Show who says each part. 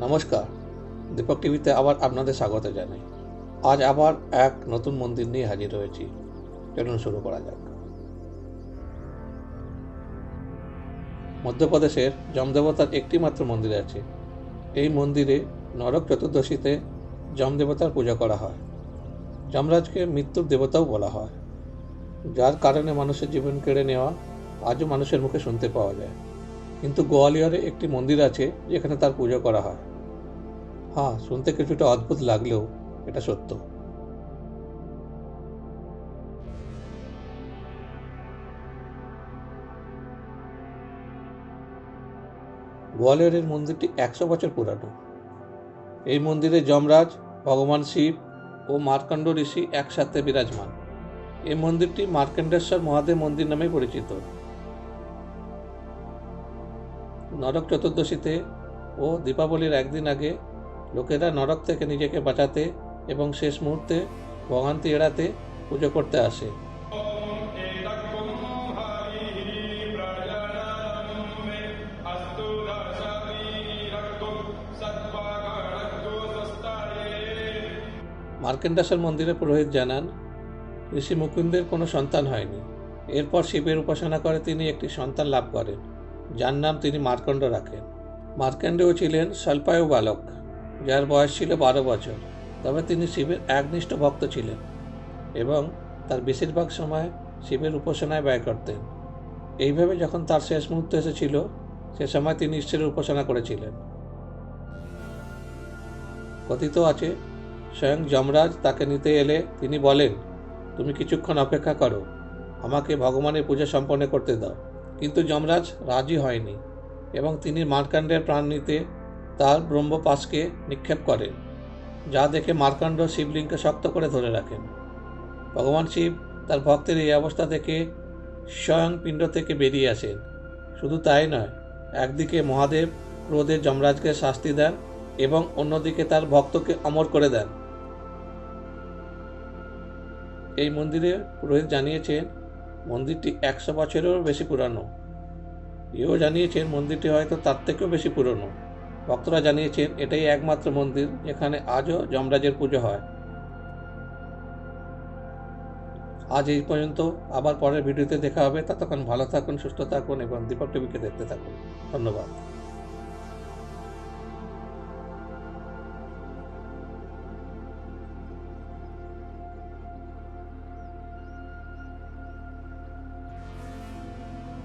Speaker 1: নমস্কার। দীপক টিভিতে আবার আপনাদের স্বাগত জানাই। আজ আবার এক নতুন মন্দির নিয়ে হাজির হয়েছি। চলুন শুরু করা যাক। মধ্যপ্রদেশের যমদেবতার একটি মাত্র মন্দির আছে। এই মন্দিরে নরক চতুর্দশীতে যমদেবতার পূজা করা হয়। যমরাজকে মৃত্যুর দেবতাও বলা হয়। যার কারণে মানুষের জীবন কেড়ে নেওয়া আজও মানুষের মুখে শুনতে পাওয়া যায়। কিন্তু গোয়ালিয়রে একটি মন্দির আছে যেখানে তার পুজো করা হয়। হ্যাঁ শুনতে কিছুটা অদ্ভুত লাগলেও এটা সত্য। গোয়ালিয়রের মন্দিরটি একশো বছর পুরানো। এই মন্দিরে যমরাজ, ভগবান শিব ও মার্কণ্ড ঋষি একসাথে বিরাজমান। এই মন্দিরটি মার্কণ্ডেশ্বর মহাদেব মন্দির নামে পরিচিত। নরক চতুর্দশীতে ও দীপাবলির একদিন আগে লোকেরা নরক থেকে নিজেকে বাঁচাতে এবং শেষ মুহূর্তে ভগান্তি এড়াতে পুজো করতে আসে। মার্কেন্ডাসের মন্দিরে পুরোহিত জানান, ঋষি মুকুন্দের কোনো সন্তান হয়নি। এরপর শিবের উপাসনা করে তিনি একটি সন্তান লাভ করেন। যার নাম তিনি মার্কণ্ড রাখেন। মার্কণ্ডেও ছিলেন স্বল্পায়ু বালক, যার বয়স ছিল বারো বছর। তবে তিনি শিবের একনিষ্ঠ ভক্ত ছিলেন এবং তার বেশিরভাগ সময় শিবের উপাসনায় ব্যয় করতেন। এইভাবে যখন তার শেষ মুহূর্ত এসেছিল, সে সময় তিনি ঈশ্বরের উপাসনা করেছিলেন। কথিত আছে, স্বয়ং যমরাজ তাকে নিতে এলে তিনি বলেন, তুমি কিছুক্ষণ অপেক্ষা করো, আমাকে ভগবানের পূজা সম্পন্ন করতে দাও। কিন্তু যমরাজ রাজি হয়নি এবং তিনি মার্কাণ্ডের প্রাণ নিতে তার ব্রহ্মপাশকে নিক্ষেপ করেন, যা দেখে মার্কাণ্ড শিবলিঙ্গকে শক্ত করে ধরে রাখেন। ভগবান শিব তার ভক্তের এই অবস্থা দেখে স্বয়ং পিণ্ড থেকে বেরিয়ে আসেন। শুধু তাই নয়, একদিকে মহাদেব ক্রোধে যমরাজকে শাস্তি দেন এবং অন্যদিকে তার ভক্তকে অমর করে দেন। এই মন্দিরে পুরোহিত জানিয়েছেন মন্দিরটি একশো বছরেরও বেশি পুরানো। এও জানিয়েছেন মন্দিরটি হয়তো তার থেকেও বেশি পুরনো। ভক্তরা জানিয়েছেন এটাই একমাত্র মন্দির যেখানে আজও যমরাজের পুজো হয়। আজ এই পর্যন্ত। আবার পরের ভিডিওতে দেখা হবে। ততক্ষণ ভালো থাকুন, সুস্থ থাকুন এবং দীপক টিভিকে দেখতে থাকুন। ধন্যবাদ।